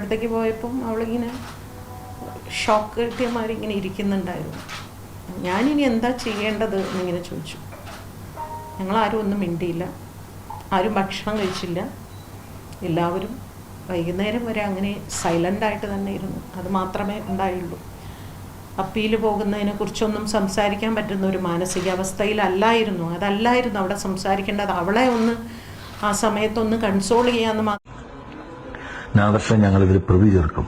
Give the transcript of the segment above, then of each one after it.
അടുത്തേക്ക് പോയപ്പം അവളിങ്ങനെ ഷോക്ക് കിട്ടിയ മാതിരി ഇങ്ങനെ ഇരിക്കുന്നുണ്ടായിരുന്നു. ഞാനിനി എന്താ ചെയ്യേണ്ടത് എന്നിങ്ങനെ ചോദിച്ചു. ഞങ്ങളാരും ഒന്നും മിണ്ടിയില്ല. ആരും ഭക്ഷണം കഴിച്ചില്ല. എല്ലാവരും വൈകുന്നേരം വരെ അങ്ങനെ സൈലന്റായിട്ട് തന്നെ ഇരുന്നു. അത് മാത്രമേ ഉണ്ടായുള്ളൂ. അപ്പീൽ പോകുന്നതിനെ കുറിച്ചൊന്നും സംസാരിക്കാൻ പറ്റുന്ന ഒരു മാനസികാവസ്ഥയിലല്ലായിരുന്നു. അതല്ലായിരുന്നു അവിടെ സംസാരിക്കേണ്ടത്. അവളെ ഒന്ന് ആ സമയത്തൊന്ന് കൺസോൾ ചെയ്യാമെന്ന് മാത്രം നാദർഷ ഞങ്ങൾ ഇതിൽ പ്രതി ചേർക്കും.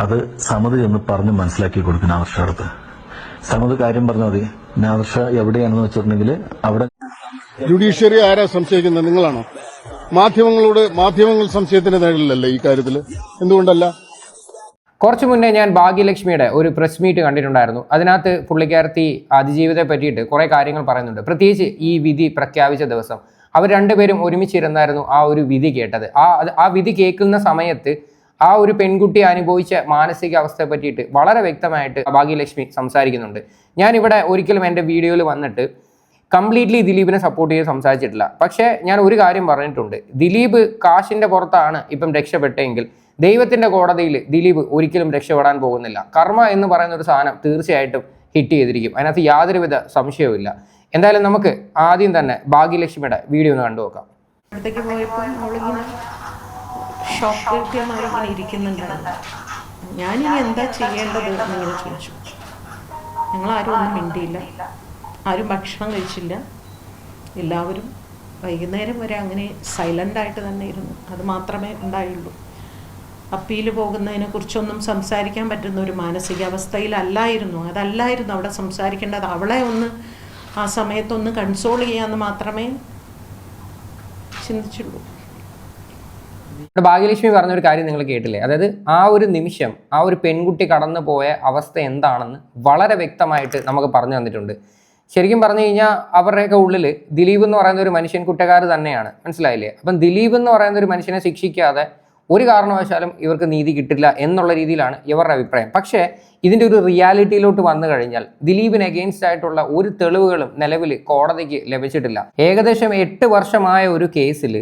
അത് സമത് എന്ന് പറഞ്ഞ് മനസ്സിലാക്കി കൊടുക്കും നാദർഷ അടുത്ത്. സമത് കാര്യം പറഞ്ഞാൽ മതി. നാദർഷ എവിടെയാണെന്ന് വെച്ചിട്ടുണ്ടെങ്കിൽ അവിടെ ജുഡീഷ്യറി ആരാ സംശയിക്കുന്നത്? നിങ്ങളാണോ? മാധ്യമങ്ങളോട് മാധ്യമങ്ങൾ സംശയത്തിന്റെ നേരിലല്ലേ ഈ കാര്യത്തിൽ എന്തുകൊണ്ടല്ല? കുറച്ചു മുന്നേ ഞാൻ ഭാഗ്യലക്ഷ്മിയുടെ ഒരു പ്രസ് മീറ്റ് കണ്ടിട്ടുണ്ടായിരുന്നു. അതിനകത്ത് പുള്ളിക്കാരത്തി അതിജീവിതത്തെ പറ്റിയിട്ട് കുറേ കാര്യങ്ങൾ പറയുന്നുണ്ട്. പ്രത്യേകിച്ച് ഈ വിധി പ്രഖ്യാപിച്ച ദിവസം. അവർ രണ്ടുപേരും ഒരുമിച്ചിരുന്നായിരുന്നു ആ ഒരു വിധി കേട്ടത്. ആ ആ വിധി കേൾക്കുന്ന സമയത്ത് ആ ഒരു പെൺകുട്ടി അനുഭവിച്ച മാനസിക അവസ്ഥയെ പറ്റിയിട്ട് വളരെ വ്യക്തമായിട്ട് ഭാഗ്യലക്ഷ്മി സംസാരിക്കുന്നുണ്ട്. ഞാനിവിടെ ഒരിക്കലും എന്റെ വീഡിയോയിൽ വന്നിട്ട് കംപ്ലീറ്റ്ലി ദിലീപിനെ സപ്പോർട്ട് ചെയ്ത് സംസാരിച്ചിട്ടില്ല. പക്ഷേ ഞാൻ ഒരു കാര്യം പറഞ്ഞിട്ടുണ്ട്. ദിലീപ് കാശിന്റെ പുറത്താണ് ഇപ്പം രക്ഷപ്പെട്ടെങ്കിൽ ദൈവത്തിന്റെ കോടതിയിൽ ദിലീപ് ഒരിക്കലും രക്ഷപ്പെടാൻ പോകുന്നില്ല. കർമ്മ എന്ന് പറയുന്ന ഒരു സാധനം തീർച്ചയായിട്ടും ഹിറ്റ് ചെയ്തിരിക്കും. അതിനകത്ത് യാതൊരുവിധ സംശയവുമില്ല. എന്തായാലും നമുക്ക് ആദ്യം തന്നെ ഭാഗ്യലക്ഷ്മിയുടെ വീഡിയോ ഒന്ന് കണ്ടു നോക്കാം. അടുത്തേക്ക് പോയപ്പോൾ ഞാനിനി എന്താ ചെയ്യേണ്ടത് എന്നിങ്ങനെ ചോദിച്ചു. ഞങ്ങളാരും ഒന്നും മിണ്ടിയില്ല. ആരും ഭക്ഷണം കഴിച്ചില്ല. എല്ലാവരും വൈകുന്നേരം വരെ അങ്ങനെ സൈലന്റായിട്ട് തന്നെ ഇരുന്നു. അത് മാത്രമേ ഉണ്ടായുള്ളൂ. അപ്പീൽ പോകുന്നതിനെ കുറിച്ചൊന്നും സംസാരിക്കാൻ പറ്റുന്ന ഒരു മാനസികാവസ്ഥയിലല്ലായിരുന്നു. അതല്ലായിരുന്നു അവിടെ സംസാരിക്കേണ്ടത്. അവളെ ഒന്ന് ആ സമയത്തൊന്ന് കൺസോൾ ചെയ്യാമെന്ന് മാത്രമേ ചിന്തിച്ചുള്ളൂ. ഭാഗ്യലക്ഷ്മി പറഞ്ഞ ഒരു കാര്യം നിങ്ങൾ കേട്ടില്ലേ? അതായത് ആ ഒരു നിമിഷം ആ ഒരു പെൺകുട്ടി കടന്നു പോയ അവസ്ഥ എന്താണെന്ന് വളരെ വ്യക്തമായിട്ട് നമുക്ക് പറഞ്ഞു തന്നിട്ടുണ്ട്. ശരിക്കും പറഞ്ഞു കഴിഞ്ഞാൽ അവരുടെയൊക്കെ ഉള്ളിൽ ദിലീപ് എന്ന് പറയുന്ന ഒരു മനുഷ്യൻ കുറ്റക്കാർ തന്നെയാണ്. മനസ്സിലായില്ലേ? അപ്പം ദിലീപ് എന്ന് പറയുന്ന ഒരു മനുഷ്യനെ ശിക്ഷിക്കാതെ ഒരു കാരണവശാലും ഇവർക്ക് നീതി കിട്ടില്ല എന്നുള്ള രീതിയിലാണ് ഇവരുടെ അഭിപ്രായം. പക്ഷേ ഇതിന്റെ ഒരു റിയാലിറ്റിയിലോട്ട് വന്നു കഴിഞ്ഞാൽ ദിലീപിന് അഗെയിൻസ്റ്റ് ആയിട്ടുള്ള ഒരു തെളിവുകളും നിലവിൽ കോടതിക്ക് ലഭിച്ചിട്ടില്ല. ഏകദേശം എട്ട് വർഷമായ ഒരു കേസിൽ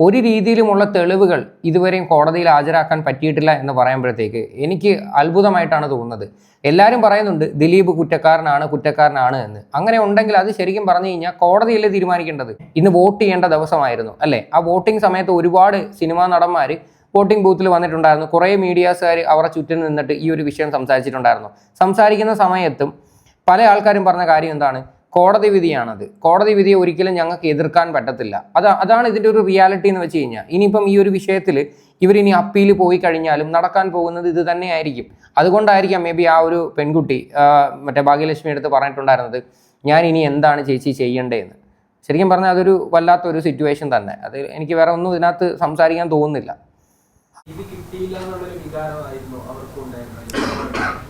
ഒരു രീതിയിലുമുള്ള തെളിവുകൾ ഇതുവരെയും കോടതിയിൽ ഹാജരാക്കാൻ പറ്റിയിട്ടില്ല എന്ന് പറയുമ്പോഴത്തേക്ക് എനിക്ക് അത്ഭുതമായിട്ടാണ് തോന്നുന്നത്. എല്ലാവരും പറയുന്നുണ്ട് ദിലീപ് കുറ്റക്കാരനാണ് കുറ്റക്കാരനാണ് എന്ന്. അങ്ങനെ ഉണ്ടെങ്കിൽ അത് ശരിക്കും പറഞ്ഞു കഴിഞ്ഞാൽ കോടതിയല്ലേ തീരുമാനിക്കേണ്ടത്? ഇന്ന് വോട്ട് ചെയ്യേണ്ട ദിവസമായിരുന്നു അല്ലേ? ആ വോട്ടിംഗ് സമയത്ത് ഒരുപാട് സിനിമാ നടന്മാർ വോട്ടിംഗ് ബൂത്തിൽ വന്നിട്ടുണ്ടായിരുന്നു. കുറേ മീഡിയാസുകാർ അവരുടെ ചുറ്റും നിന്നിട്ട് ഈ ഒരു വിഷയം സംസാരിച്ചിട്ടുണ്ടായിരുന്നു. സംസാരിക്കുന്ന സമയത്തും പല ആൾക്കാരും പറഞ്ഞ കാര്യം എന്താണ്? കോടതി വിധിയാണത്. കോടതി വിധിയെ ഒരിക്കലും ഞങ്ങൾക്ക് എതിർക്കാൻ പറ്റത്തില്ല. അത് അതാണ് ഇതിന്റെ ഒരു റിയാലിറ്റി എന്ന് വെച്ച് കഴിഞ്ഞാൽ. ഇനിയിപ്പം ഈ ഒരു വിഷയത്തിൽ ഇവരിനി അപ്പീൽ പോയി കഴിഞ്ഞാലും നടക്കാൻ പോകുന്നത് ഇത് തന്നെയായിരിക്കും. അതുകൊണ്ടായിരിക്കാം മേ ബി ആ ഒരു പെൺകുട്ടി മറ്റേ ഭാഗ്യലക്ഷ്മി എടുത്ത് പറഞ്ഞിട്ടുണ്ടായിരുന്നത് ഞാൻ ഇനി എന്താണ് ചേച്ചി ചെയ്യേണ്ടതെന്ന്? ശരിക്കും പറഞ്ഞാൽ അതൊരു വല്ലാത്തൊരു സിറ്റുവേഷൻ തന്നെ. അത് എനിക്ക് വേറെ ഒന്നും ഇതിനകത്ത് സംസാരിക്കാൻ തോന്നുന്നില്ല.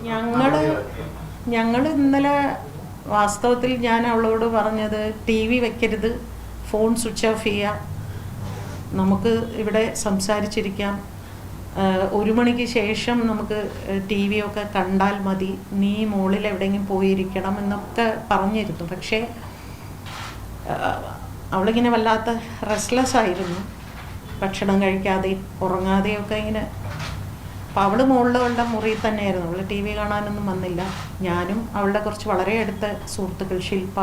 ഞങ്ങൾ ഞങ്ങൾ ഇന്നലെ വാസ്തവത്തിൽ ഞാൻ അവളോട് പറഞ്ഞത് ടി വി വെക്കരുത് ഫോൺ സ്വിച്ച് ഓഫ് ചെയ്യുക നമുക്ക് ഇവിടെ സംസാരിച്ചിരിക്കാം. ഒരു മണിക്ക് ശേഷം നമുക്ക് ടി വി ഒക്കെ കണ്ടാൽ മതി. നീ മുകളിൽ എവിടെയെങ്കിലും പോയിരിക്കണം എന്നൊക്കെ പറഞ്ഞിരുന്നു. പക്ഷേ അവളിങ്ങനെ വല്ലാത്ത റെസ്റ്റ്ലെസ് ആയിരുന്നു. ഭക്ഷണം കഴിക്കാതെയും ഉറങ്ങാതെയൊക്കെ ഇങ്ങനെ. അപ്പോൾ അവൾ മുകളിൽ അവളുടെ മുറിയിൽ തന്നെയായിരുന്നു. അവൾ ടി വി കാണാനൊന്നും വന്നില്ല. ഞാനും അവളുടെ കുറച്ച് വളരെ അടുത്ത സുഹൃത്തുക്കൾ ശില്പ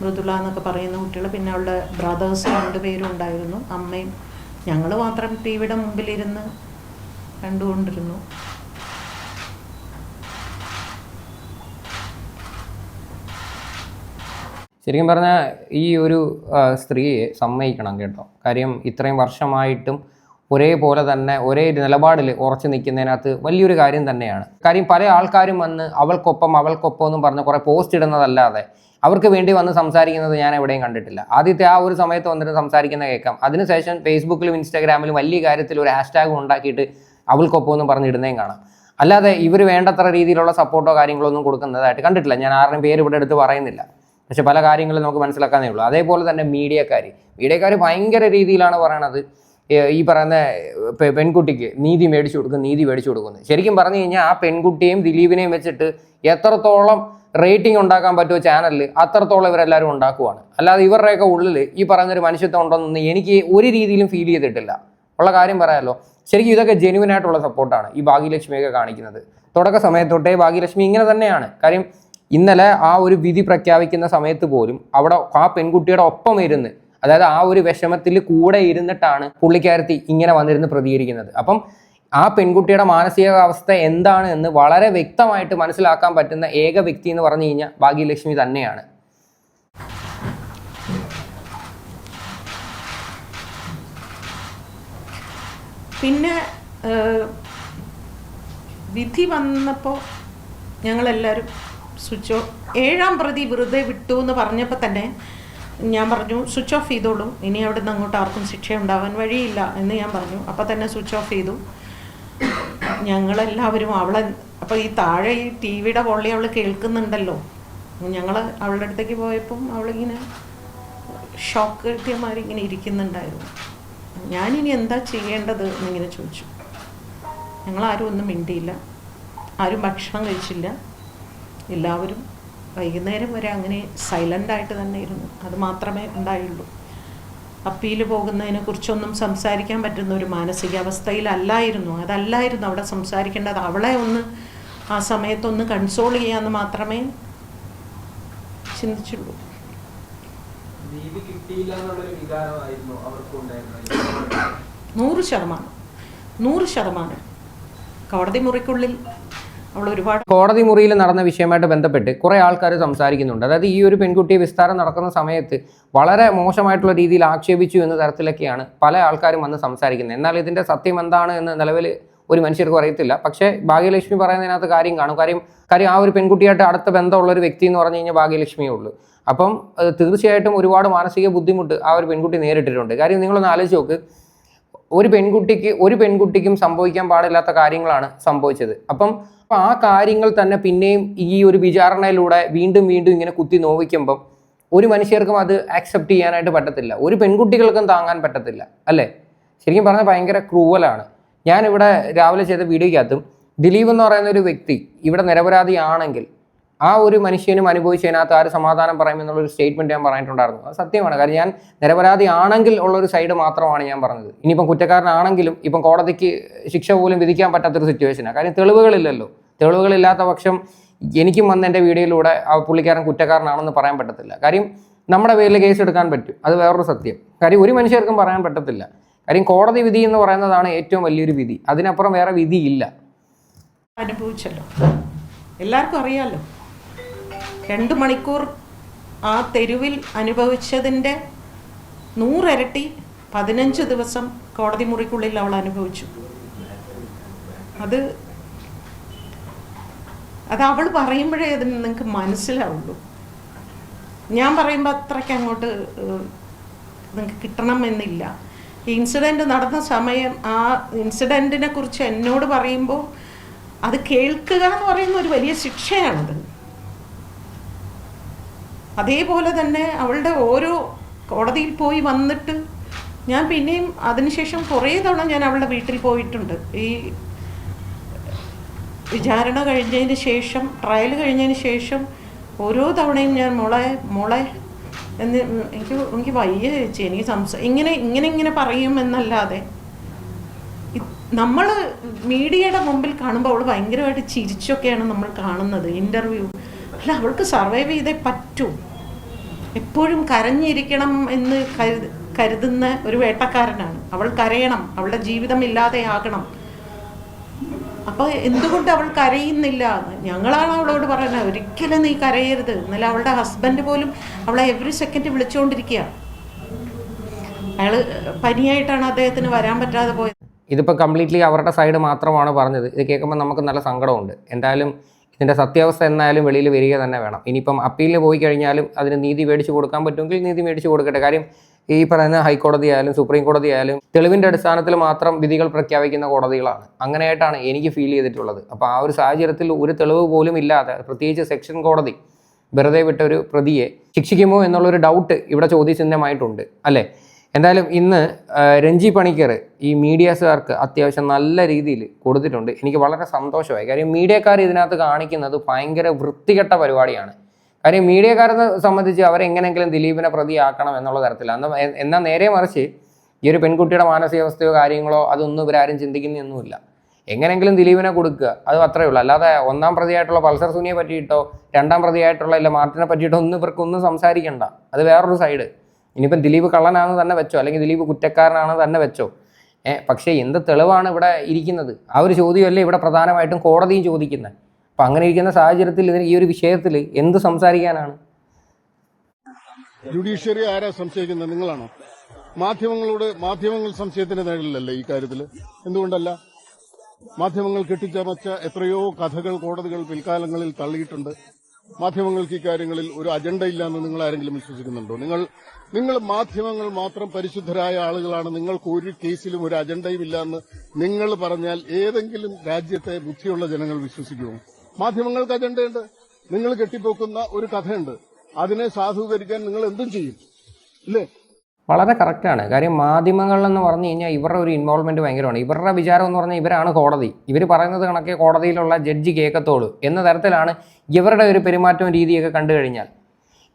മൃദുല എന്നൊക്കെ പറയുന്ന കുട്ടികൾ പിന്നെ അവളുടെ ബ്രദേഴ്സ് രണ്ടുപേരും ഉണ്ടായിരുന്നു. അമ്മയും ഞങ്ങൾ മാത്രം ടി വിയുടെ മുമ്പിലിരുന്ന് കണ്ടുകൊണ്ടിരുന്നു. ശരിക്കും പറഞ്ഞാൽ ഈ ഒരു സ്ത്രീയെ സമ്മതിക്കണം കേട്ടോ. കാര്യം ഇത്രയും വർഷമായിട്ടും ഒരേപോലെ തന്നെ ഒരേ നിലപാടിൽ ഉറച്ചു നിൽക്കുന്നതിനകത്ത് വലിയൊരു കാര്യം തന്നെയാണ്. കാര്യം പല ആൾക്കാരും വന്ന് അവൾക്കൊപ്പം അവൾക്കൊപ്പം എന്നും പറഞ്ഞ് കുറേ പോസ്റ്റ് ഇടുന്നതല്ലാതെ അവർക്ക് വേണ്ടി വന്ന് സംസാരിക്കുന്നത് ഞാൻ എവിടെയും കണ്ടിട്ടില്ല. ആദ്യത്തെ ആ ഒരു സമയത്ത് വന്നിട്ട് സംസാരിക്കുന്ന കേൾക്കാം. അതിനുശേഷം ഫേസ്ബുക്കിലും ഇൻസ്റ്റാഗ്രാമിലും വലിയ കാര്യത്തിൽ ഒരു ഹാഷ്ടാഗ് ഉണ്ടാക്കിയിട്ട് അവൾക്കൊപ്പം എന്ന് പറഞ്ഞിടുന്നേയും കാണാം. അല്ലാതെ ഇവർ വേണ്ടത്ര രീതിയിലുള്ള സപ്പോർട്ടോ കാര്യങ്ങളോ ഒന്നും കൊടുക്കുന്നതായിട്ട് കണ്ടിട്ടില്ല. ഞാൻ ആരുടെയും പേര് ഇവിടെ എടുത്ത് പറയുന്നില്ല. പക്ഷെ പല കാര്യങ്ങളും നമുക്ക് മനസ്സിലാക്കാനേ ഉള്ളൂ. അതേപോലെ തന്നെ മീഡിയക്കാർ മീഡിയക്കാർ ഭയങ്കര രീതിയിലാണ് പറയണത്. ഈ പറയുന്ന പെൺകുട്ടിക്ക് നീതി മേടിച്ചു കൊടുക്കും നീതി മേടിച്ചു കൊടുക്കുന്നു ശരിക്കും പറഞ്ഞു കഴിഞ്ഞാൽ ആ പെൺകുട്ടിയെയും ദിലീപിനെയും വെച്ചിട്ട് എത്രത്തോളം റേറ്റിംഗ് ഉണ്ടാക്കാൻ പറ്റുമോ ചാനലിൽ അത്രത്തോളം ഇവരെല്ലാവരും ഉണ്ടാക്കുവാണ്. അല്ലാതെ ഇവരുടെയൊക്കെ ഉള്ളിൽ ഈ പറഞ്ഞൊരു മനുഷ്യത്വം ഉണ്ടെന്നൊന്നും എനിക്ക് ഒരു രീതിയിലും ഫീൽ ചെയ്തിട്ടില്ല. ഉള്ള കാര്യം പറയാമല്ലോ ശരിക്കും ഇതൊക്കെ ജെനുവിനായിട്ടുള്ള സപ്പോർട്ടാണ് ഈ ഭാഗ്യലക്ഷ്മിയൊക്കെ കാണിക്കുന്നത്. തുടക്ക സമയത്തൊട്ടേ ഭാഗ്യലക്ഷ്മി ഇങ്ങനെ തന്നെയാണ്. കാര്യം ഇന്നലെ ആ ഒരു വിധി പ്രഖ്യാപിക്കുന്ന സമയത്ത് പോലും അവിടെ ആ പെൺകുട്ടിയുടെ ഒപ്പം ഇരുന്ന് അതായത് ആ ഒരു വിഷമത്തിൽ കൂടെ ഇരുന്നിട്ടാണ് പുള്ളിക്കാരത്തി ഇങ്ങനെ വന്നിരുന്ന് പ്രതികരിക്കുന്നത്. അപ്പം ആ പെൺകുട്ടിയുടെ മാനസികാവസ്ഥ എന്താണ് എന്ന് വളരെ വ്യക്തമായിട്ട് മനസ്സിലാക്കാൻ പറ്റുന്ന ഏക വ്യക്തി എന്ന് പറഞ്ഞു കഴിഞ്ഞാൽ ഭാഗ്യലക്ഷ്മി തന്നെയാണ്. പിന്നെ വിധി വന്നപ്പോൾ ഞങ്ങളെല്ലാവരും സ്വിച്ച് ഓഫ് ഏഴാം പ്രതി വെറുതെ വിട്ടു എന്ന് പറഞ്ഞപ്പോൾ തന്നെ ഞാൻ പറഞ്ഞു സ്വിച്ച് ഓഫ് ചെയ്തോളൂ. ഇനി അവിടെ നിന്ന് അങ്ങോട്ട് ആർക്കും ശിക്ഷ ഉണ്ടാവാൻ വഴിയില്ല എന്ന് ഞാൻ പറഞ്ഞു. അപ്പോൾ തന്നെ സ്വിച്ച് ഓഫ് ചെയ്തു. ഞങ്ങളെല്ലാവരും അവളെ അപ്പോൾ ഈ താഴെ ഈ ടി വിയുടെ പൊള്ളി അവൾ കേൾക്കുന്നുണ്ടല്ലോ. ഞങ്ങൾ അവളുടെ അടുത്തേക്ക് പോയപ്പം അവളിങ്ങനെ ഷോക്ക് കിട്ടിയ മാതിരി ഇങ്ങനെ ഇരിക്കുന്നുണ്ടായിരുന്നു. ഞാനിനി എന്താ ചെയ്യേണ്ടത്? എന്നിങ്ങനെ ചോദിച്ചു. ഞങ്ങളാരും ഒന്നും മിണ്ടിയില്ല. ആരും ഭക്ഷണം കഴിച്ചില്ല. എല്ലാവരും വൈകുന്നേരം വരെ അങ്ങനെ സൈലന്റ് ആയിട്ട് തന്നെ ഇരുന്നു. അത് മാത്രമേ ഉണ്ടായുള്ളൂ. അപ്പീൽ പോകുന്നതിനെ കുറിച്ചൊന്നും സംസാരിക്കാൻ പറ്റുന്ന ഒരു മാനസികാവസ്ഥയിലല്ലായിരുന്നു. അതല്ലായിരുന്നു അവിടെ സംസാരിക്കേണ്ടത്. അവളെ ഒന്ന് ആ സമയത്തൊന്ന് കൺസോൾ ചെയ്യാമെന്ന് മാത്രമേ ചിന്തിച്ചുള്ളൂ. നൂറ് ശതമാനം. നൂറ് ശതമാനം. കോടതി മുറിക്കുള്ളിൽ ഒരുപാട് കോടതി മുറിയിൽ നടന്ന വിഷയമായിട്ട് ബന്ധപ്പെട്ട് കുറേ ആൾക്കാർ സംസാരിക്കുന്നുണ്ട്. അതായത് ഈ ഒരു പെൺകുട്ടിയെ വിസ്താരം നടക്കുന്ന സമയത്ത് വളരെ മോശമായിട്ടുള്ള രീതിയിൽ ആക്ഷേപിച്ചു എന്ന തരത്തിലൊക്കെയാണ് പല ആൾക്കാരും വന്ന് സംസാരിക്കുന്നത്. എന്നാൽ ഇതിന്റെ സത്യം എന്താണ് എന്ന് നിലവിൽ ഒരു മനുഷ്യർക്കും അറിയത്തില്ല. പക്ഷേ ഭാഗ്യലക്ഷ്മി പറയുന്നതിനകത്ത് കാര്യം കാണും. കാര്യം കാര്യം ആ ഒരു പെൺകുട്ടിയായിട്ട് അടുത്ത ബന്ധമുള്ള ഒരു വ്യക്തി എന്ന് പറഞ്ഞു കഴിഞ്ഞാൽ ഭാഗ്യലക്ഷ്മിയേ ഉള്ളൂ. അപ്പം തീർച്ചയായിട്ടും ഒരുപാട് മാനസിക ബുദ്ധിമുട്ട് ആ ഒരു പെൺകുട്ടി നേരിട്ടിട്ടുണ്ട്. കാര്യം നിങ്ങളൊന്ന് ആലോചിച്ച് നോക്ക്. ഒരു പെൺകുട്ടിക്ക് ഒരു പെൺകുട്ടിക്കും സംഭവിക്കാൻ പാടില്ലാത്ത കാര്യങ്ങളാണ് സംഭവിച്ചത്. അപ്പം ആ കാര്യങ്ങൾ തന്നെ പിന്നെയും ഈ ഒരു വിചാരണയിലൂടെ വീണ്ടും വീണ്ടും ഇങ്ങനെ കുത്തി നോവിക്കുമ്പം ഒരു മനുഷ്യർക്കും അത് ആക്സെപ്റ്റ് ചെയ്യാനായിട്ട് പറ്റത്തില്ല. ഒരു പെൺകുട്ടികൾക്കും താങ്ങാൻ പറ്റത്തില്ല. അല്ലേ? ശരിക്കും പറഞ്ഞാൽ ഭയങ്കര ക്രൂവലാണ്. ഞാനിവിടെ രാവിലെ ചെയ്ത വീഡിയോയ്ക്കകത്തും ദിലീപ് എന്ന് പറയുന്ന ഒരു വ്യക്തി ഇവിടെ നിരപരാധിയാണെങ്കിൽ ആ ഒരു മനുഷ്യനും അനുഭവിച്ചതിനകത്ത് ആര് സമാധാനം പറയും എന്നുള്ളൊരു സ്റ്റേറ്റ്മെന്റ് ഞാൻ പറഞ്ഞിട്ടുണ്ടായിരുന്നു. അത് സത്യമാണ്. കാര്യം ഞാൻ നിരപരാധി ആണെങ്കിൽ ഉള്ളൊരു സൈഡ് മാത്രമാണ് ഞാൻ പറഞ്ഞത്. ഇനിയിപ്പം കുറ്റക്കാരനാണെങ്കിലും ഇപ്പം കോടതിക്ക് ശിക്ഷ പോലും വിധിക്കാൻ പറ്റാത്തൊരു സിറ്റുവേഷനാണ് കാര്യം തെളിവുകളില്ലല്ലോ. തെളിവുകളില്ലാത്ത പക്ഷം എനിക്കും വന്ന് എന്റെ വീഡിയോയിലൂടെ ആ പുള്ളിക്കാരൻ കുറ്റക്കാരനാണെന്ന് പറയാൻ പറ്റത്തില്ല. കാര്യം നമ്മുടെ പേരിൽ കേസ് എടുക്കാൻ പറ്റും. അത് വേറൊരു സത്യം. കാര്യം ഒരു മനുഷ്യർക്കും പറയാൻ പറ്റത്തില്ല. കാര്യം കോടതി വിധി എന്ന് പറയുന്നതാണ് ഏറ്റവും വലിയൊരു വിധി. അതിനപ്പുറം വേറെ വിധിയില്ല. അനുഭവിച്ചല്ലോ. എല്ലാവർക്കും അറിയാമല്ലോ രണ്ട് മണിക്കൂർ ആ തെരുവിൽ അനുഭവിച്ചതിന്റെ നൂറിരട്ടി പതിനഞ്ച് ദിവസം കോടതി മുറിക്കുള്ളിൽ അവൾ അനുഭവിച്ചു. അത് അത് അവൾ പറയുമ്പോഴേ അത് നിങ്ങൾക്ക് മനസ്സിലാവുള്ളൂ. ഞാൻ പറയുമ്പോൾ അത്രയ്ക്ക് അങ്ങോട്ട് നിങ്ങൾക്ക് കിട്ടണം എന്നില്ല ഇൻസിഡന്റ് നടന്ന സമയം ആ ഇൻസിഡന്റിനെ കുറിച്ച് എന്നോട് പറയുമ്പോൾ അത് കേൾക്കുക എന്ന് പറയുന്ന ഒരു വലിയ ശിക്ഷയാണത്. അതേപോലെ തന്നെ അവളുടെ ഓരോ കോടതിയിൽ പോയി വന്നിട്ട് ഞാൻ പിന്നെയും അതിനുശേഷം കുറേ തവണ ഞാൻ അവളുടെ വീട്ടിൽ പോയിട്ടുണ്ട്. ഈ വിചാരണ കഴിഞ്ഞതിന് ശേഷം ട്രയൽ കഴിഞ്ഞതിന് ശേഷം ഓരോ തവണയും ഞാൻ മോളെ മോളെ എന്ന് എനിക്ക് എനിക്ക് വയ്യ ചേച്ചി എനിക്ക് സംസാ ഇങ്ങനെ ഇങ്ങനെ ഇങ്ങനെ പറയും എന്നല്ലാതെ നമ്മൾ മീഡിയയുടെ മുമ്പിൽ കാണുമ്പോൾ അവൾ ഭയങ്കരമായിട്ട് ചിരിച്ചൊക്കെയാണ് നമ്മൾ കാണുന്നത് ഇന്റർവ്യൂ അല്ല അവൾക്ക് സർവൈവ് ചെയ്തേ പറ്റൂ. എപ്പോഴും കരഞ്ഞിരിക്കണം എന്ന് കരുത കരുതുന്ന ഒരു വേട്ടക്കാരനാണ്. അവൾ കരയണം അവളുടെ ജീവിതം ഇല്ലാതെയാകണം അപ്പോൾ എന്തുകൊണ്ട് അവൾ കരയുന്നില്ല? ഞങ്ങളാണ് അവളോട് പറയുന്നത് ഒരിക്കലും നീ കരയരുത്. എന്നാലും അവളുടെ ഹസ്ബൻഡ് പോലും അവളെ എവറി സെക്കൻഡ് വിളിച്ചുകൊണ്ടിരിക്കുക അയാൾ പനിയായിട്ടാണ് അദ്ദേഹത്തിന് വരാൻ പറ്റാതെ പോയത്. ഇതിപ്പോൾ കംപ്ലീറ്റ്ലി അവരുടെ സൈഡ് മാത്രമാണ് പറഞ്ഞത്. ഇത് കേൾക്കുമ്പോൾ നമുക്ക് നല്ല സങ്കടമുണ്ട്. എന്തായാലും ഇതിന്റെ സത്യാവസ്ഥ എന്നായാലും വെളിയിൽ വരിക തന്നെ വേണം. ഇനിയിപ്പം അപ്പീലിൽ പോയി കഴിഞ്ഞാലും അതിന് നീതി മേടിച്ച് കൊടുക്കാൻ പറ്റുമെങ്കിൽ നീതി മേടിച്ച് കൊടുക്കട്ടെ. കാര്യം ഈ പറയുന്ന ഹൈക്കോടതി ആയാലും സുപ്രീം കോടതി ആയാലും തെളിവിന്റെ അടിസ്ഥാനത്തിൽ മാത്രം വിധികൾ പ്രഖ്യാപിക്കുന്ന കോടതികളാണ്. അങ്ങനെയായിട്ടാണ് എനിക്ക് ഫീൽ ചെയ്തിട്ടുള്ളത്. അപ്പോൾ ആ ഒരു സാഹചര്യത്തിൽ ഒരു തെളിവ് പോലും ഇല്ലാതെ പ്രത്യേകിച്ച് സെക്ഷൻ കോടതി വെറുതെ വിട്ട ഒരു പ്രതിയെ ശിക്ഷിക്കുമോ എന്നുള്ളൊരു ഡൗട്ട് ഇവിടെ ചോദ്യചിഹ്നമായിട്ടുണ്ട്. അല്ലേ? എന്തായാലും ഇന്ന് രഞ്ജി പണിക്കർ ഈ മീഡിയാസുകാർക്ക് അത്യാവശ്യം നല്ല രീതിയിൽ കൊടുത്തിട്ടുണ്ട്. എനിക്ക് വളരെ സന്തോഷമായി. കാര്യം മീഡിയക്കാർ ഇതിനകത്ത് കാണിക്കുന്നത് ഭയങ്കര വൃത്തികെട്ട പരിപാടിയാണ്. കാര്യം മീഡിയക്കാരെ സംബന്ധിച്ച് അവരെങ്ങനെങ്കിലും ദിലീപിനെ പ്രതിയാക്കണം എന്നുള്ള തരത്തിലാണ് എന്നാൽ നേരെ മറിച്ച് ഈ ഒരു പെൺകുട്ടിയുടെ മാനസികാവസ്ഥയോ കാര്യങ്ങളോ അതൊന്നും ഇവരാരും ചിന്തിക്കുന്നൊന്നുമില്ല. എങ്ങനെങ്കിലും ദിലീപിനെ കൊടുക്കുക അത് അത്രേ ഉള്ളൂ. അല്ലാതെ ഒന്നാം പ്രതിയായിട്ടുള്ള പൾസർ സുനിയെ പറ്റിയിട്ടോ രണ്ടാം പ്രതിയായിട്ടുള്ള ഇല്ല മാർട്ടിനെ പറ്റിയിട്ടോ ഒന്നും ഇവർക്കൊന്നും സംസാരിക്കണ്ട. അത് വേറൊരു സൈഡ്. ഇനിയിപ്പം ദിലീപ് കള്ളനാണെന്ന് തന്നെ വെച്ചോ അല്ലെങ്കിൽ ദിലീപ് കുറ്റക്കാരനാണെന്ന് തന്നെ വെച്ചോ. ഏ പക്ഷേ എന്ത് തെളിവാണ് ഇവിടെ ഇരിക്കുന്നത്? ആ ഒരു ചോദ്യമല്ലേ ഇവിടെ പ്രധാനമായിട്ടും കോടതിയും ചോദിക്കുന്നത്. അപ്പം അങ്ങനെ ഇരിക്കുന്ന സാഹചര്യത്തിൽ ഇതിന് ഈ ഒരു വിഷയത്തിൽ എന്ത് സംസാരിക്കാനാണ്? ജുഡീഷ്യറി ആരാ സംശയിക്കുന്നത്? നിങ്ങളാണോ? മാധ്യമങ്ങളോട് മാധ്യമങ്ങൾ സംശയത്തിന് നേടില്ലല്ലേ ഈ കാര്യത്തിൽ എന്തുകൊണ്ടല്ല? മാധ്യമങ്ങൾ കെട്ടിച്ചമച്ച എത്രയോ കഥകൾ കോടതികൾ പിൽക്കാലങ്ങളിൽ തള്ളിയിട്ടുണ്ട്. മാധ്യമങ്ങൾക്ക് ഇക്കാര്യങ്ങളിൽ ഒരു അജണ്ട ഇല്ലാന്ന് നിങ്ങൾ ആരെങ്കിലും വിശ്വസിക്കുന്നുണ്ടോ? നിങ്ങൾ നിങ്ങൾ മാധ്യമങ്ങൾ മാത്രം പരിശുദ്ധരായ ആളുകളാണ്. നിങ്ങൾക്ക് ഒരു കേസിലും ഒരു അജണ്ടയും ഇല്ലാന്ന് നിങ്ങൾ പറഞ്ഞാൽ ഏതെങ്കിലും രാജ്യത്തെ ബുദ്ധിയുള്ള ജനങ്ങൾ വിശ്വസിക്കുമോ? മാധ്യമങ്ങൾക്ക് അജണ്ടയുണ്ട്. നിങ്ങൾ കെട്ടിപ്പോക്കുന്ന ഒരു കഥയുണ്ട്. അതിനെ സാധൂകരിക്കാൻ നിങ്ങൾ എന്തും ചെയ്യും. ഇല്ലേ? വളരെ കറക്റ്റാണ് കാര്യം മാധ്യമങ്ങളെന്ന് പറഞ്ഞു കഴിഞ്ഞാൽ ഇവരുടെ ഒരു ഇൻവോൾവ്മെന്റ് ഭയങ്കരമാണ്. ഇവരുടെ വിചാരം എന്ന് പറഞ്ഞാൽ ഇവരാണ് കോടതി. ഇവർ പറയുന്നത് കണക്കെ കോടതിയിലുള്ള ജഡ്ജി കേൾക്കത്തോളൂ എന്ന തരത്തിലാണ് ഇവരുടെ ഒരു പെരുമാറ്റവും രീതിയൊക്കെ കണ്ടു കഴിഞ്ഞാൽ.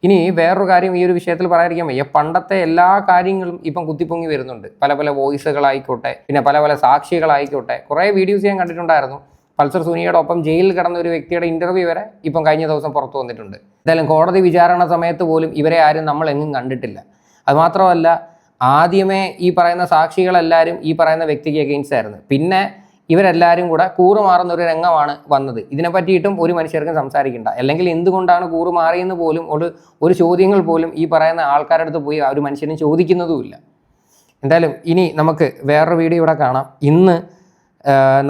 ഇനി വേറൊരു കാര്യം ഈ ഒരു വിഷയത്തിൽ പറയാതിരിക്കാൻ വയ്യ. പണ്ടത്തെ എല്ലാ കാര്യങ്ങളും ഇപ്പം കുത്തിപ്പൊങ്ങി വരുന്നുണ്ട്. പല പല വോയിസുകളായിക്കോട്ടെ പിന്നെ പല പല സാക്ഷികളായിക്കോട്ടെ. കുറേ വീഡിയോസ് ഞാൻ കണ്ടിട്ടുണ്ടായിരുന്നു. പൾസർ സുനിയുടെ ഒപ്പം ജയിലിൽ കിടന്ന ഒരു വ്യക്തിയുടെ ഇന്റർവ്യൂ വരെ ഇപ്പം കഴിഞ്ഞ ദിവസം പുറത്തു വന്നിട്ടുണ്ട്. എന്തായാലും കോടതി വിചാരണ സമയത്ത് പോലും ഇവരെ ആരും നമ്മൾ എങ്ങും കണ്ടിട്ടില്ല. അതുമാത്രമല്ല ആദ്യമേ ഈ പറയുന്ന സാക്ഷികളെല്ലാവരും ഈ പറയുന്ന വ്യക്തിക്ക് അഗെയിൻസ്റ്റ് ആയിരുന്നു. പിന്നെ ഇവരെല്ലാവരും കൂടെ കൂറുമാറുന്ന ഒരു രംഗമാണ് വന്നത്. ഇതിനെ പറ്റിയിട്ടും ഒരു മനുഷ്യർക്കും സംസാരിക്കണ്ട. അല്ലെങ്കിൽ എന്തുകൊണ്ടാണ് കൂറുമാറിയെന്ന് പോലും ഒരു ഒരു ചോദ്യങ്ങൾ പോലും ഈ പറയുന്ന ആൾക്കാരുടെ അടുത്ത് പോയി ഒരു മനുഷ്യനും ചോദിക്കുന്നതുമില്ല. എന്തായാലും ഇനി നമുക്ക് വേറൊരു വീഡിയോ ഇവിടെ കാണാം. ഇന്ന്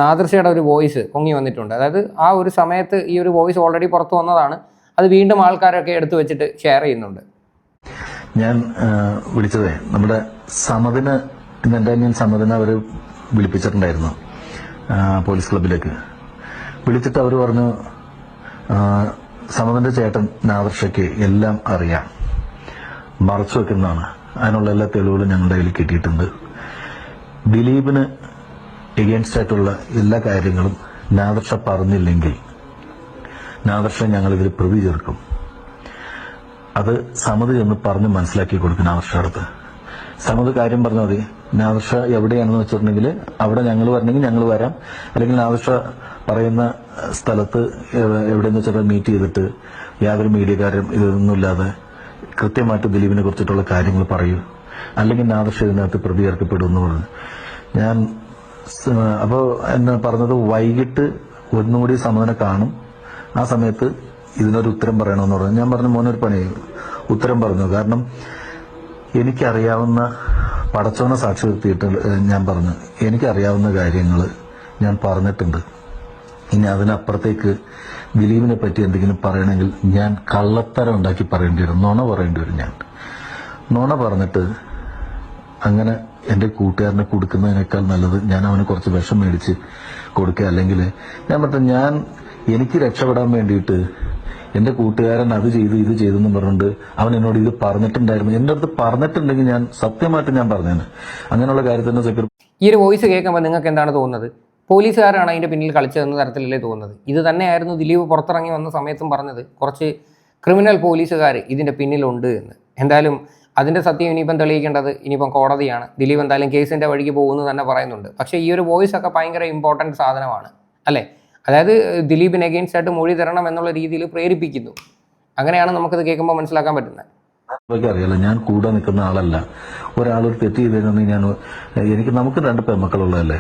നാദൃശയുടെ ഒരു വോയിസ് പൊങ്ങി വന്നിട്ടുണ്ട്. അതായത് ആ ഒരു സമയത്ത് ഈ ഒരു വോയിസ് ഓൾറെഡി പുറത്തു വന്നതാണ്. അത് വീണ്ടും ആൾക്കാരൊക്കെ എടുത്തു വെച്ചിട്ട് ഷെയർ ചെയ്യുന്നുണ്ട്. ഞാൻ വിളിച്ചതേ നമ്മുടെ സമതിന് ഇന്ന് ഞാൻ സമതിന് അവർ വിളിപ്പിച്ചിട്ടുണ്ടായിരുന്നു പോലീസ് ക്ലബിലേക്ക്. വിളിച്ചിട്ട് അവർ പറഞ്ഞു ആ, സമതിന്റെ ചേട്ടൻ നാദർഷയ്ക്ക് എല്ലാം അറിയാം. മറച്ചു വെക്കുന്നതാണ്. അതിനുള്ള എല്ലാ തെളിവുകളും ഞങ്ങളുടെ കയ്യിൽ കിട്ടിയിട്ടുണ്ട്. ദിലീപിന് എഗെയിൻസ്റ്റ് ആയിട്ടുള്ള എല്ലാ കാര്യങ്ങളും നാദർഷ പറഞ്ഞില്ലെങ്കിൽ നാദർഷ ഞങ്ങൾ ഇതിൽ പ്രതി ചേർക്കും. അത് സമത് എന്ന് പറഞ്ഞ് മനസ്സിലാക്കി കൊടുക്കും നാദർഷ അടുത്ത്. സമത് കാര്യം പറഞ്ഞാൽ മതി. നാദർഷ എവിടെയാണെന്ന് വെച്ചിട്ടുണ്ടെങ്കിൽ അവിടെ ഞങ്ങൾ വരണമെങ്കിൽ ഞങ്ങൾ വരാം. അല്ലെങ്കിൽ നാദർഷ പറയുന്ന സ്ഥലത്ത് എവ- എവിടെയെന്ന് വെച്ചാൽ മീറ്റ് ചെയ്തിട്ട് യാതൊരു മീഡിയക്കാരും ഇതൊന്നുമില്ലാതെ കൃത്യമായിട്ട് ദിലീപിനെ കുറിച്ചിട്ടുള്ള കാര്യങ്ങൾ പറയൂ. അല്ലെങ്കിൽ നാദർഷ ഇതിനകത്ത് പ്രതി എന്ന് പറഞ്ഞു. ഞാൻ അപ്പോൾ അപ്പോ എന്നെ പറഞ്ഞത് വൈകിട്ട് ഒന്നുകൂടി സമതനെ കാണും. ആ സമയത്ത് ഇതിനൊരു ഉത്തരം പറയണമെന്ന് പറഞ്ഞു. ഞാൻ പറഞ്ഞു മോനൊരു പണി ചെയ്യൂ." ഉത്തരം പറഞ്ഞു. കാരണം എനിക്കറിയാവുന്ന പടച്ചോനെ സാക്ഷി നിർത്തിയിട്ട് ഞാൻ പറഞ്ഞു എനിക്കറിയാവുന്ന കാര്യങ്ങൾ ഞാൻ പറഞ്ഞിട്ടുണ്ട്. ഇനി അതിനപ്പുറത്തേക്ക് ദിലീപിനെ പറ്റി എന്തെങ്കിലും പറയണമെങ്കിൽ ഞാൻ കള്ളത്തരം ഉണ്ടാക്കി പറയേണ്ടി വരും. നുണ പറയേണ്ടി വരും ഞാൻ. നുണ പറഞ്ഞിട്ട് അങ്ങനെ എന്റെ കൂട്ടുകാരനെ കൊടുക്കുന്നതിനേക്കാൾ നല്ലത് ഞാൻ അവന് കുറച്ച് വിഷം മേടിച്ച് കൊടുക്കുക. അല്ലെങ്കിൽ ഞാൻ പറഞ്ഞു ഞാൻ എനിക്ക് രക്ഷപ്പെടാൻ വേണ്ടിയിട്ട് എന്റെ കൂട്ടുകാരൻ അത് ചെയ്തു ഇത് ചെയ്തു എന്ന് പറഞ്ഞിട്ട് അവൻ എന്നോട് ഇത് പറഞ്ഞിട്ടുണ്ടായിരുന്നു. എന്റെ അടുത്ത് പറഞ്ഞിട്ടുണ്ടെങ്കിൽ ഞാൻ സത്യമായിട്ട് ഞാൻ പറഞ്ഞേനെ. അങ്ങനെയുള്ള കാര്യത്തിന് ഈ ഒരു വോയിസ് കേൾക്കുമ്പോൾ നിങ്ങൾക്ക് എന്താണ് തോന്നുന്നത്? പോലീസുകാരാണ് അതിന്റെ പിന്നിൽ കളിച്ചതെന്ന തരത്തിലല്ലേ തോന്നുന്നത്? ഇത് തന്നെയായിരുന്നു ദിലീപ് പുറത്തിറങ്ങി വന്ന സമയത്തും പറഞ്ഞത്. കുറച്ച് ക്രിമിനൽ പോലീസുകാർ ഇതിന്റെ പിന്നിലുണ്ട് എന്ന്. എന്തായാലും അതിന്റെ സത്യം ഇനിയിപ്പം തെളിയിക്കേണ്ടത് ഇനിയിപ്പം കോടതിയാണ്. ദിലീപ് എന്തായാലും കേസിന്റെ വഴിക്ക് പോകുമെന്ന് തന്നെ പറയുന്നുണ്ട്. പക്ഷേ ഈ ഒരു വോയിസ് ഒക്കെ ഭയങ്കര ഇമ്പോർട്ടന്റ് സാധനമാണ്. അല്ലേ? അതായത് ദിലീപിന് അഗെയിൻസ്റ്റ് ആയിട്ട് മൊഴി തരണം എന്നുള്ള രീതിയിൽ പ്രേരിപ്പിക്കുന്നു. അങ്ങനെയാണ് നമുക്കത് കേൾക്കുമ്പോൾ മനസ്സിലാക്കാൻ പറ്റുന്നത്. അറിയാലോ ഞാൻ കൂടെ നിൽക്കുന്ന ആളല്ല. ഒരാളൊരു തെറ്റ് ചെയ്തിരുന്നെങ്കിൽ ഞാൻ എനിക്ക് നമുക്ക് രണ്ട് പെമ്മക്കളുള്ളതല്ലേ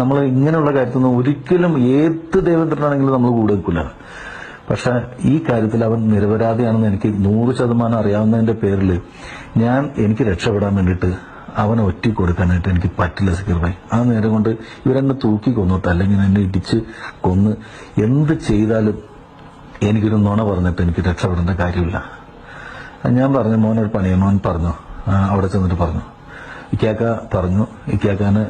നമ്മൾ ഇങ്ങനെയുള്ള കാര്യത്തിലൊന്നും ഒരിക്കലും ഏത് ദേവേന്ദ്രനാണെങ്കിലും നമ്മൾ കൂടെ നിൽക്കില്ല. പക്ഷെ ഈ കാര്യത്തിൽ അവൻ നിരപരാധിയാണെന്ന് എനിക്ക് നൂറ് ശതമാനം അറിയാവുന്നതിന്റെ പേരിൽ ഞാൻ എനിക്ക് രക്ഷപ്പെടാൻ വേണ്ടിയിട്ട് അവനെ ഒറ്റ കൊടുക്കാനായിട്ട് എനിക്ക് പറ്റില്ല സക്കീർ ആ നേരം കൊണ്ട് ഇവരെന്നെ തൂക്കി കൊന്നിട്ട് അല്ലെങ്കിൽ എന്നെ ഇടിച്ച് കൊന്ന് എന്ത് ചെയ്താലും എനിക്കൊരു നുണ പറഞ്ഞിട്ട് എനിക്ക് രക്ഷപ്പെടേണ്ട കാര്യമില്ല. ഞാൻ പറഞ്ഞു മോനൊരു പണിയ മോൻ പറഞ്ഞു അവിടെ ചെന്നിട്ട് പറഞ്ഞു. ഇക്കാക്ക പറഞ്ഞു ഇക്കാക്കാന്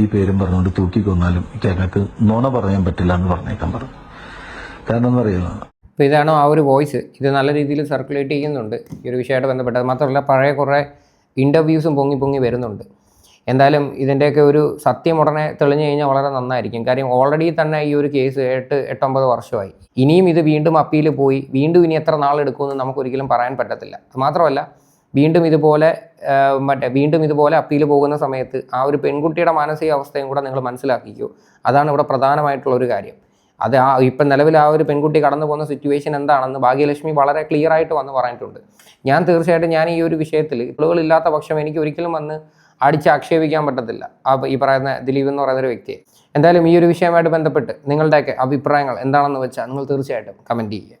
ഈ പേരും പറഞ്ഞുകൊണ്ട് തൂക്കി കൊന്നാലും ഇക്കാക്കാക്ക് നുണ പറയാൻ പറ്റില്ല എന്ന് പറഞ്ഞേക്കാൻ പറഞ്ഞു. കാരണം പറയുക അപ്പോൾ ഇതാണോ ആ ഒരു വോയിസ്. ഇത് നല്ല രീതിയിൽ സർക്കുലേറ്റ് ചെയ്യുന്നുണ്ട് ഈ ഒരു വിഷയമായിട്ട് ബന്ധപ്പെട്ട്. അത് മാത്രമല്ല പഴയ കുറേ ഇന്റർവ്യൂസും പൊങ്ങി പൊങ്ങി വരുന്നുണ്ട്. എന്തായാലും ഇതിന്റെയൊക്കെ ഒരു സത്യം ഉടനെ തെളിഞ്ഞു കഴിഞ്ഞാൽ വളരെ നന്നായിരിക്കും. കാര്യം ഓൾറെഡി തന്നെ ഈ ഒരു കേസ് എട്ട് എട്ടൊമ്പത് വർഷമായി. ഇനിയും ഇത് വീണ്ടും അപ്പീൽ പോയി. വീണ്ടും ഇനി എത്ര നാളെടുക്കുമെന്ന് നമുക്ക് ഒരിക്കലും പറയാൻ പറ്റത്തില്ല. മാത്രമല്ല വീണ്ടും ഇതുപോലെ മറ്റേ വീണ്ടും ഇതുപോലെ അപ്പീൽ പോകുന്ന സമയത്ത് ആ ഒരു പെൺകുട്ടിയുടെ മാനസികാവസ്ഥയും കൂടെ നിങ്ങൾ മനസ്സിലാക്കിക്കൂ. അതാണ് ഇവിടെ പ്രധാനമായിട്ടുള്ള ഒരു കാര്യം. അത് ആ ഇപ്പം നിലവിൽ ആ ഒരു പെൺകുട്ടി കടന്നു പോകുന്ന സിറ്റുവേഷൻ എന്താണെന്ന് ഭാഗ്യലക്ഷ്മി വളരെ ക്ലിയർ ആയിട്ട് വന്ന് പറഞ്ഞിട്ടുണ്ട്. ഞാൻ തീർച്ചയായിട്ടും ഞാൻ ഈ ഒരു വിഷയത്തിൽ ഇല്ലാത്ത പക്ഷം എനിക്ക് ഒരിക്കലും വന്ന് അടിച്ച് ആക്ഷേപിക്കാൻ പറ്റത്തില്ല. ആ ഈ പറയുന്ന ദിലീപ് എന്ന് പറയുന്ന ഒരു വ്യക്തിയെ എന്തായാലും ഈ ഒരു വിഷയമായിട്ട് ബന്ധപ്പെട്ട് നിങ്ങളുടെയൊക്കെ അഭിപ്രായങ്ങൾ എന്താണെന്ന് വെച്ചാൽ നിങ്ങൾ തീർച്ചയായിട്ടും കമന്റ് ചെയ്യുക.